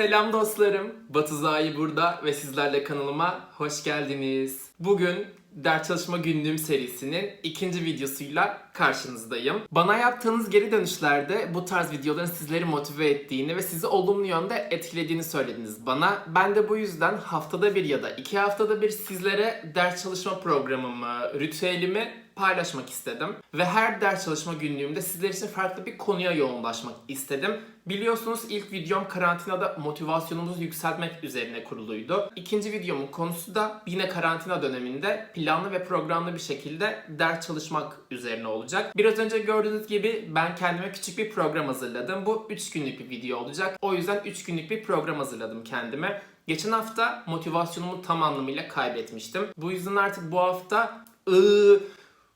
Selam dostlarım. Batu Zayi burada ve sizlerle kanalıma hoş geldiniz. Bugün ders çalışma günlüğüm serisinin ikinci videosuyla karşınızdayım. Bana yaptığınız geri dönüşlerde bu tarz videoların sizleri motive ettiğini ve sizi olumlu yönde etkilediğini söylediniz bana. Ben de bu yüzden haftada bir ya da iki haftada bir sizlere ders çalışma programımı, ritüelimi paylaşmak istedim. Ve her ders çalışma günlüğümde sizler için farklı bir konuya yoğunlaşmak istedim. Biliyorsunuz ilk videom karantinada motivasyonumuzu yükseltmek üzerine kuruluydu. İkinci videomun konusu da yine karantina döneminde planlı ve programlı bir şekilde ders çalışmak üzerine olacak. Biraz önce gördüğünüz gibi ben kendime küçük bir program hazırladım. Bu 3 günlük bir video olacak. O yüzden 3 günlük bir program hazırladım kendime. Geçen hafta motivasyonumu tam anlamıyla kaybetmiştim. Bu yüzden artık bu hafta ıı,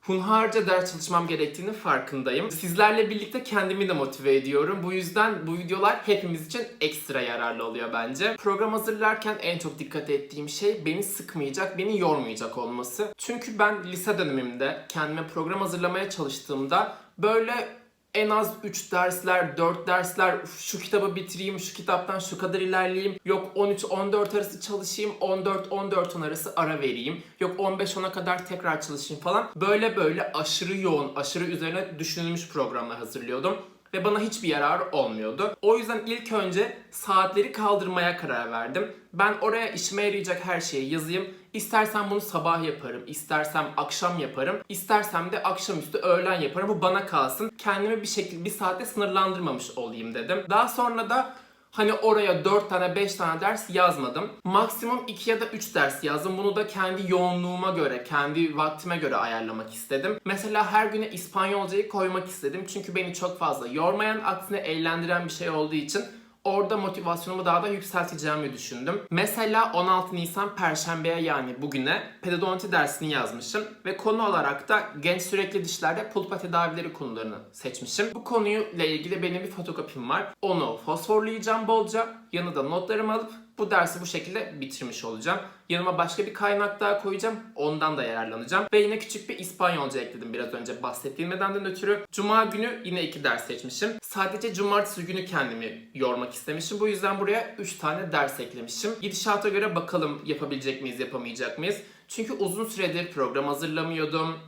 hunharca ders çalışmam gerektiğini farkındayım. Sizlerle birlikte kendimi de motive ediyorum. Bu yüzden bu videolar hepimiz için ekstra yararlı oluyor bence. Program hazırlarken en çok dikkat ettiğim şey beni sıkmayacak, beni yormayacak olması. Çünkü ben lise dönemimde kendime program hazırlamaya çalıştığımda böyle en az 3 dersler, 4 dersler, "Uf, şu kitabı bitireyim, şu kitaptan şu kadar ilerleyeyim, yok 13-14 arası çalışayım, 14-14 arası ara vereyim, yok 15-10'a kadar tekrar çalışayım falan. Böyle böyle aşırı yoğun, aşırı üzerine düşünülmüş programlar hazırlıyordum ve bana hiçbir yararı olmuyordu. O yüzden ilk önce saatleri kaldırmaya karar verdim. Ben oraya işime yarayacak her şeyi yazayım. İstersen bunu sabah yaparım, istersem akşam yaparım, istersem de akşamüstü öğlen yaparım. Bu bana kalsın. Kendimi bir şekilde bir saatte sınırlandırmamış olayım dedim. Daha sonra da Hani oraya 4 tane 5 tane ders yazmadım. Maksimum 2 ya da 3 ders yazdım. Bunu da kendi yoğunluğuma göre, kendi vaktime göre ayarlamak istedim. Mesela her güne İspanyolcayı koymak istedim. Çünkü beni çok fazla yormayan, aksine eğlendiren bir şey olduğu için orada motivasyonumu daha da yükselteceğimi düşündüm. Mesela 16 Nisan Perşembe'ye yani bugüne pedodonti dersini yazmışım ve konu olarak da genç sürekli dişlerde pulpa tedavileri konularını seçmişim. Bu konuyla ilgili benim bir fotokopim var. Onu fosforlayacağım bolca. Yanına da notlarımı alıp bu dersi bu şekilde bitirmiş olacağım. Yanıma başka bir kaynak daha koyacağım. Ondan da yararlanacağım. Ve yine küçük bir İspanyolca ekledim biraz önce bahsettiğim nedenden ötürü. Cuma günü yine iki ders seçmişim. Sadece cumartesi günü kendimi yormak istemişim. Bu yüzden buraya 3 tane ders eklemişim. Gidişata göre bakalım yapabilecek miyiz, yapamayacak mıyız? Çünkü uzun süredir program hazırlamıyordum.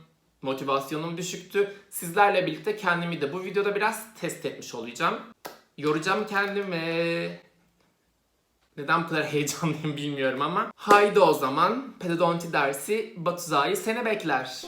Motivasyonum düşüktü. Sizlerle birlikte kendimi de bu videoda biraz test etmiş olacağım. Yoracağım kendimi. Neden bu kadar heyecanlıyım bilmiyorum ama. Haydi o zaman pedodonti dersi Batuzay'ı seni bekler.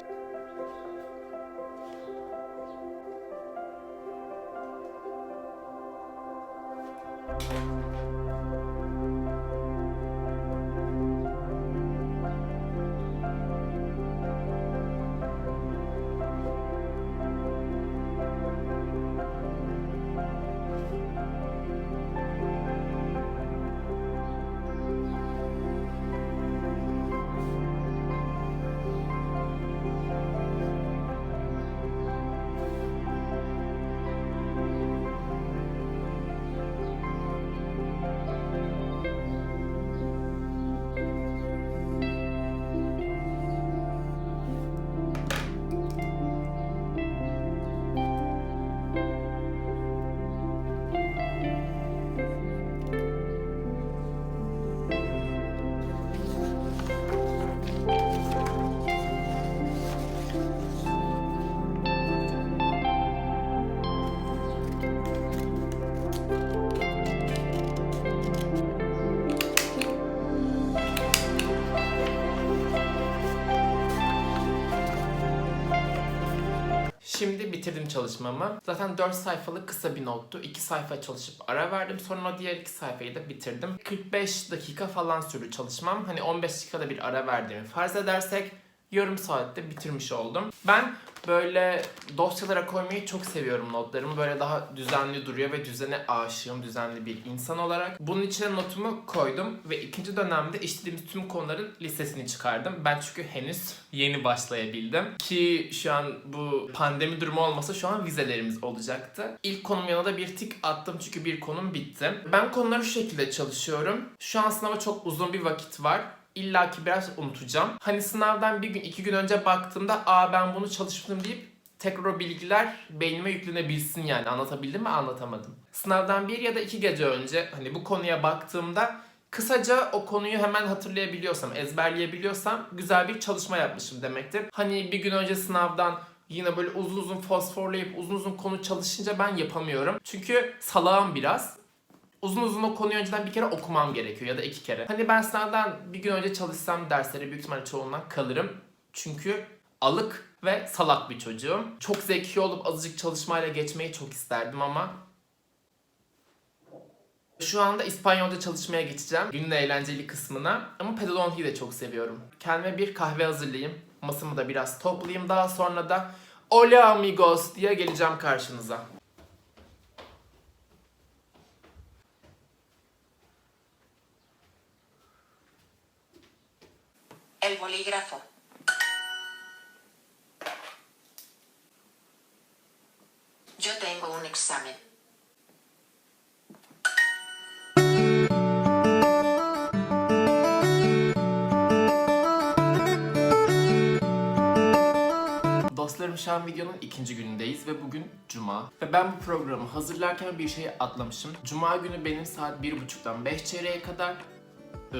Şimdi bitirdim çalışmamı. Zaten 4 sayfalık kısa bir nottu. 2 sayfa çalışıp ara verdim. Sonra o diğer 2 sayfayı da bitirdim. 45 dakika falan sürdü çalışmam. Hani 15 dakikada bir ara verdiğimi farz edersek yarım saatte bitirmiş oldum. Ben böyle dosyalara koymayı çok seviyorum notlarımı. Böyle daha düzenli duruyor ve düzene aşığım, düzenli bir insan olarak. Bunun içine notumu koydum ve ikinci dönemde işlediğimiz tüm konuların listesini çıkardım. Ben çünkü henüz yeni başlayabildim. Ki şu an bu pandemi durumu olmasa şu an vizelerimiz olacaktı. İlk konum yanına da bir tik attım çünkü bir konum bitti. Ben konuları şu şekilde çalışıyorum. Şu an sınava çok uzun bir vakit var. İlla ki biraz unutacağım. Hani sınavdan bir gün iki gün önce baktığımda aa ben bunu çalıştım deyip tekrar o bilgiler beynime yüklenebilsin yani. Anlatabildim mi? Anlatamadım. Sınavdan bir ya da iki gece önce hani bu konuya baktığımda kısaca o konuyu hemen hatırlayabiliyorsam, ezberleyebiliyorsam güzel bir çalışma yapmışım demektir. Hani bir gün önce sınavdan yine böyle uzun uzun fosforlayıp uzun uzun konu çalışınca ben yapamıyorum. Çünkü salağım biraz. Uzun uzun o konuyu önceden bir kere okumam gerekiyor ya da iki kere. Hani ben sınavdan bir gün önce çalışsam derslere büyük ihtimalle çoğundan kalırım. Çünkü alık ve salak bir çocuğum. Çok zeki olup azıcık çalışmayla geçmeyi çok isterdim ama şu anda İspanyolca çalışmaya geçeceğim. Günün eğlenceli kısmına. Ama pedagogik'i de çok seviyorum. Kendime bir kahve hazırlayayım. Masamı da biraz toplayayım. Daha sonra da Hola amigos diye geleceğim karşınıza. El bolígrafo. Yo tengo un examen. Dostlarım şu an videonun ikinci günündeyiz ve bugün Cuma. Ve ben bu programı hazırlarken bir şeyi atlamışım. Cuma günü benim saat 1.30'dan 5 çeyreğe kadar eee,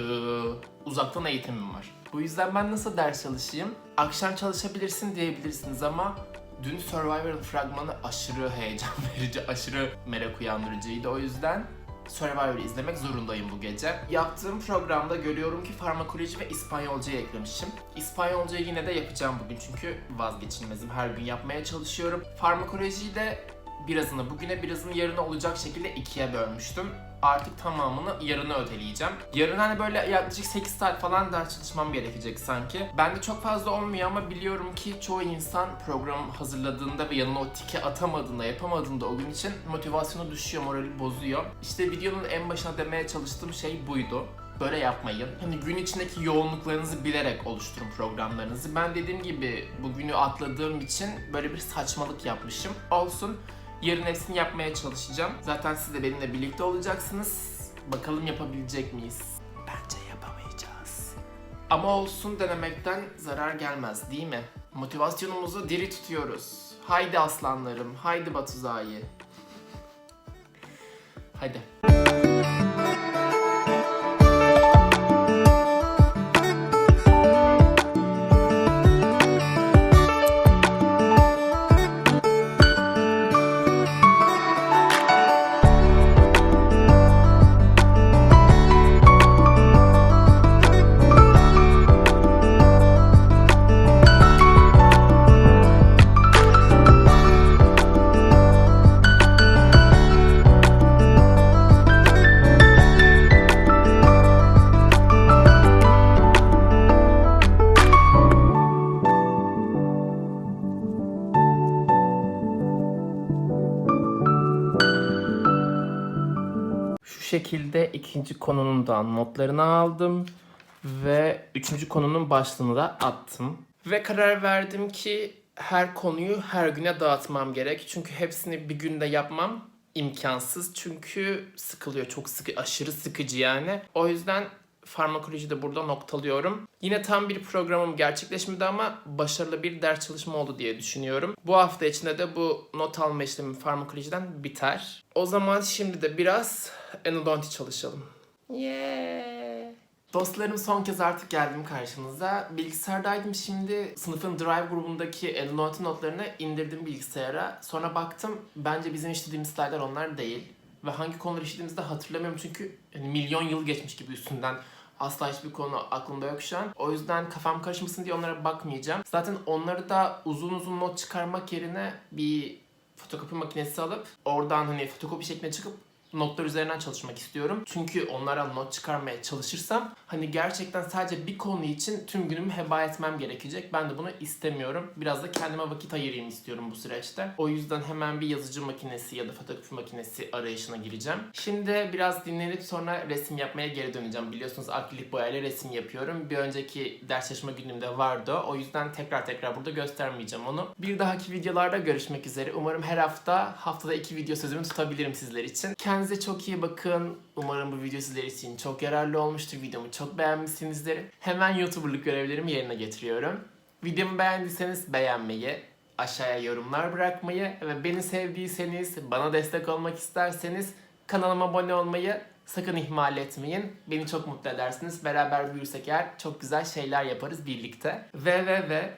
uzaktan eğitimim var. Bu yüzden ben nasıl ders çalışayım? Akşam çalışabilirsin diyebilirsiniz ama dün Survivor'ın fragmanı aşırı heyecan verici, aşırı merak uyandırıcıydı. O yüzden Survivor'ı izlemek zorundayım bu gece. Yaptığım programda görüyorum ki farmakoloji ve İspanyolcayı eklemişim. İspanyolcayı yine de yapacağım bugün çünkü vazgeçilmezim. Her gün yapmaya çalışıyorum. Farmakolojiyi de birazını bugüne birazını yarına olacak şekilde ikiye bölmüştüm. Artık tamamını yarına öteleyeceğim. Yarın hani böyle yaklaşık 8 saat falan ders çalışmam gerekecek sanki. Bende çok fazla olmuyor ama biliyorum ki çoğu insan program hazırladığında ve yanına o tiki atamadığında, yapamadığında o gün için motivasyonu düşüyor, morali bozuyor. İşte videonun en başına demeye çalıştığım şey buydu. Böyle yapmayın. Hani gün içindeki yoğunluklarınızı bilerek oluşturun programlarınızı. Ben dediğim gibi bugünü atladığım için böyle bir saçmalık yapmışım. Olsun. Yarın hepsini yapmaya çalışacağım. Zaten siz de benimle birlikte olacaksınız. Bakalım yapabilecek miyiz? Bence yapamayacağız. Ama olsun denemekten zarar gelmez değil mi? Motivasyonumuzu diri tutuyoruz. Haydi aslanlarım, haydi Batuzayı. Haydi. Şekilde ikinci konunun da notlarını aldım ve üçüncü konunun başlığını da attım. Ve karar verdim ki her konuyu her güne dağıtmam gerek. Çünkü hepsini bir günde yapmam imkansız. Çünkü sıkılıyor. Çok sıkı, aşırı sıkıcı yani. O yüzden farmakoloji de burada noktalıyorum. Yine tam bir programım gerçekleşmedi ama başarılı bir ders çalışma oldu diye düşünüyorum. Bu hafta içinde de bu not alma işlemi farmakolojiden biter. O zaman şimdi de biraz endodonti çalışalım. Yeah. Dostlarım son kez artık geldim karşınıza. Bilgisayardaydım şimdi. Sınıfın Drive grubundaki endodonti notlarını indirdim bilgisayara. Sonra baktım bence bizim işlediğimiz slaytlar onlar değil. Ve hangi konuları işlediğimizi de hatırlamıyorum çünkü yani milyon yıl geçmiş gibi üstünden. Asla hiçbir konu aklımda yok şu an. O yüzden kafam karışmasın diye onlara bakmayacağım. Zaten onları da uzun uzun not çıkarmak yerine bir fotokopi makinesi alıp oradan hani fotokopi şekline çıkıp notlar üzerinden çalışmak istiyorum. Çünkü onlara not çıkarmaya çalışırsam hani gerçekten sadece bir konu için tüm günümü heba etmem gerekecek. Ben de bunu istemiyorum. Biraz da kendime vakit ayırayım istiyorum bu süreçte. O yüzden hemen bir yazıcı makinesi ya da fotokopi makinesi arayışına gireceğim. Şimdi biraz dinlenip sonra resim yapmaya geri döneceğim. Biliyorsunuz akrilik boyayla resim yapıyorum. Bir önceki ders çalışma günümde vardı. O yüzden tekrar tekrar burada göstermeyeceğim onu. Bir dahaki videolarda görüşmek üzere. Umarım her hafta haftada iki video sözümü tutabilirim sizler için. Kendinize çok iyi bakın. Umarım bu video sizler için çok yararlı olmuştur. Videomu çok beğenmişsinizdir. Hemen YouTuber'lık görevlerimi yerine getiriyorum. Videomu beğendiyseniz beğenmeyi, aşağıya yorumlar bırakmayı ve beni sevdiyseniz, bana destek olmak isterseniz kanalıma abone olmayı sakın ihmal etmeyin. Beni çok mutlu edersiniz. Beraber büyürsek eğer çok güzel şeyler yaparız birlikte. Ve ve ve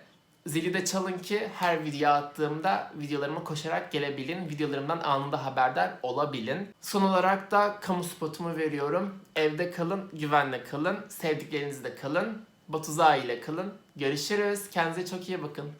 Zili de çalın ki her video attığımda videolarıma koşarak gelebilin. Videolarımdan anında haberdar olabilin. Son olarak da kamu spotumu veriyorum. Evde kalın, güvenle kalın, sevdiklerinizle kalın. Batu Zahi ile kalın. Görüşürüz. Kendinize çok iyi bakın.